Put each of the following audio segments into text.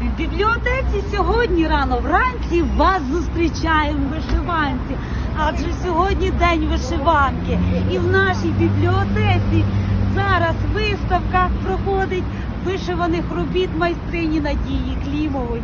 В бібліотеці сьогодні рано вранці вас зустрічаємо вишиванці, адже сьогодні день вишиванки. І в нашій бібліотеці зараз виставка проходить вишиваних робіт майстрині Надії Клімової.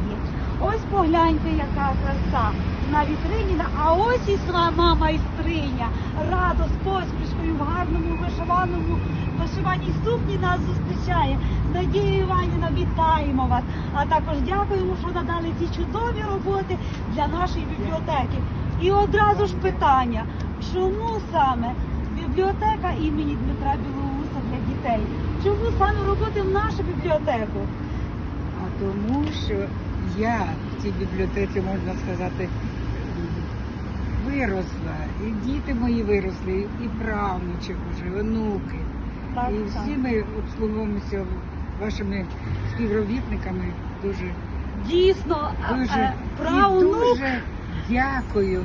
Ось погляньте, яка краса на вітрині, а ось і сама майстриня. Радо з посмішкою в гарному вишиваному вишиваній сукні нас зустрічає. Надія Іванівна, вітаємо вас. А також дякуємо, що надали ці чудові роботи для нашої бібліотеки. І одразу ж питання, чому саме бібліотека імені Дмитра Білоуса для дітей? Чому саме роботи в нашу бібліотеку? А тому, що я в цій бібліотеці, можна сказати, виросла. І діти мої виросли, і правнучок вже, онуки. Так, і так. всі ми обслуговуємося вашими співробітниками. Дуже, Дійсно, дуже, е, і дуже дякую.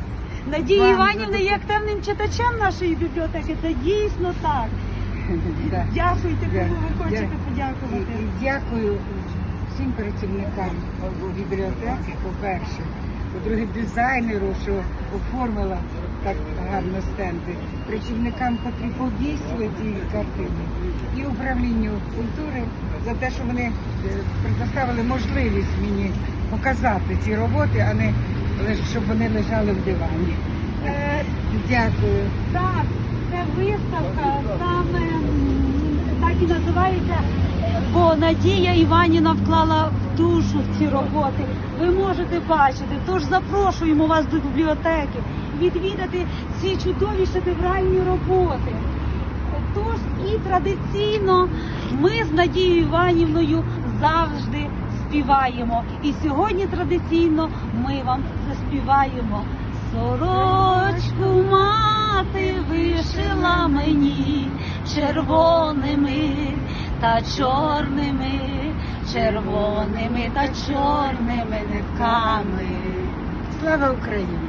Надії вам Іванівни є активним читачем нашої бібліотеки. Це дійсно так. Да. Дякуйте, Да. кому ви хочете І, подякувати. і дякую всім працівникам бібліотеки, по-перше, по-друге, дизайнеру, що оформила так гарно стенди, працівникам, котрі повісили ці картини, і управлінню культури за те, що вони е, предоставили можливість мені показати ці роботи, а не лише щоб вони лежали в дивані. Е, Дякую. так, це виставка саме так і називається. Бо Надія Іванівна вклала в душу в ці роботи. Ви можете бачити. Тож запрошуємо вас до бібліотеки відвідати ці чудові шедевральні роботи. Тож і традиційно ми з Надією Іванівною завжди співаємо. І сьогодні традиційно ми вам заспіваємо. Сорочку мати вишила мені червоними та чорними, червоними та чорними нитками. Слава Україні!